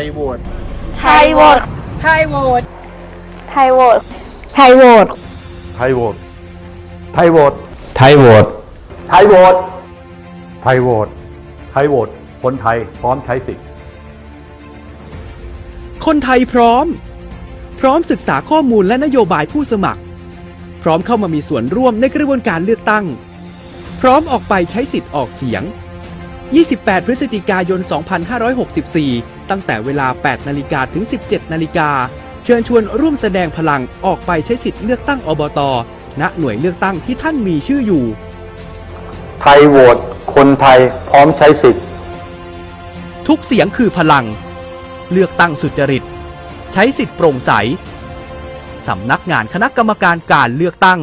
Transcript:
ยโหวตไทยโหวตไทยโหวตไทยโหวตไทยโหวตไทยโหวตไทยโหวตไทยโหวตไทยโหวตไทยโหวตไทยโหวตคนไทยพร้อมใช้สิทธิ์คนไทยพร้อม พร้อมศึกษาข้อมูลและนโยบายผู้สมัคร พร้อมเข้ามามีส่วนร่วมในกระบวนการเลือกตั้ง พร้อมออกไปใช้สิทธิ์ออกเสียง 28 พฤศจิกายน 2564 ตั้งแต่เวลา 8 นาฬิกาถึง 17 นาฬิกา เชิญชวนร่วมแสดงพลังออกไปใช้สิทธิ์เลือกตั้งอบต ณ หน่วยเลือกตั้งที่ท่านมีชื่ออยู่ ไทยโหวตคนไทยพร้อมใช้สิทธิ์ ทุกเสียงคือพลัง เลือกตั้งสุจริต ใช้สิทธิ์โปร่งใส สำนักงานคณะกรรมการการเลือกตั้ง